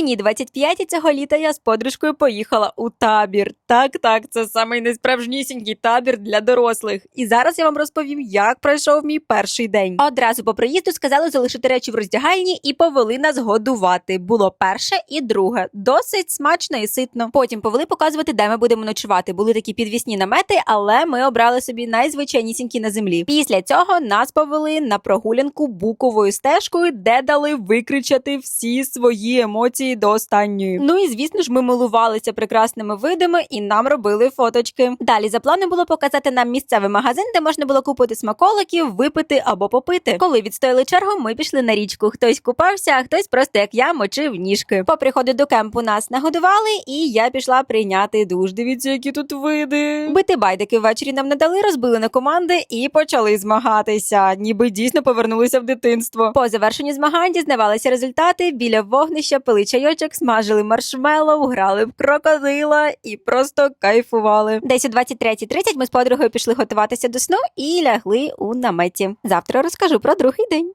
Мені 25 і цього літа я з подружкою поїхала у табір. Так, так, це самий найсправжнісінький табір для дорослих. І зараз я вам розповім, як пройшов мій перший день. Одразу по приїзду сказали залишити речі в роздягальні і повели нас годувати. Було перше і друге. Досить смачно і ситно. Потім повели показувати, де ми будемо ночувати. Були такі підвісні намети, але ми обрали собі найзвичайнісінькі на землі. Після цього нас повели на прогулянку буковою стежкою, де дали викричати всі свої емоції до останньої. Ну і звісно ж, ми милувалися прекрасними видами і нам робили фоточки. Далі за планом було показати нам місцевий магазин, де можна було купити смаколиків, випити або попити. Коли відстояли чергу, ми пішли на річку. Хтось купався, а хтось просто як я мочив ніжки. По приходу до кемпу нас нагодували, і я пішла прийняти душ. Дивіться, які тут види. Бити байдики ввечері нам надали, розбили на команди і почали змагатися. Ніби дійсно повернулися в дитинство. По завершенню змагань дізнавалися результати. Біля вогнища пили чайочок, смажили маршмеллоу, грали в крокодила і просто кайфували. Десь о 23.30 ми з подругою пішли готуватися до сну і лягли у наметі. Завтра розкажу про другий день.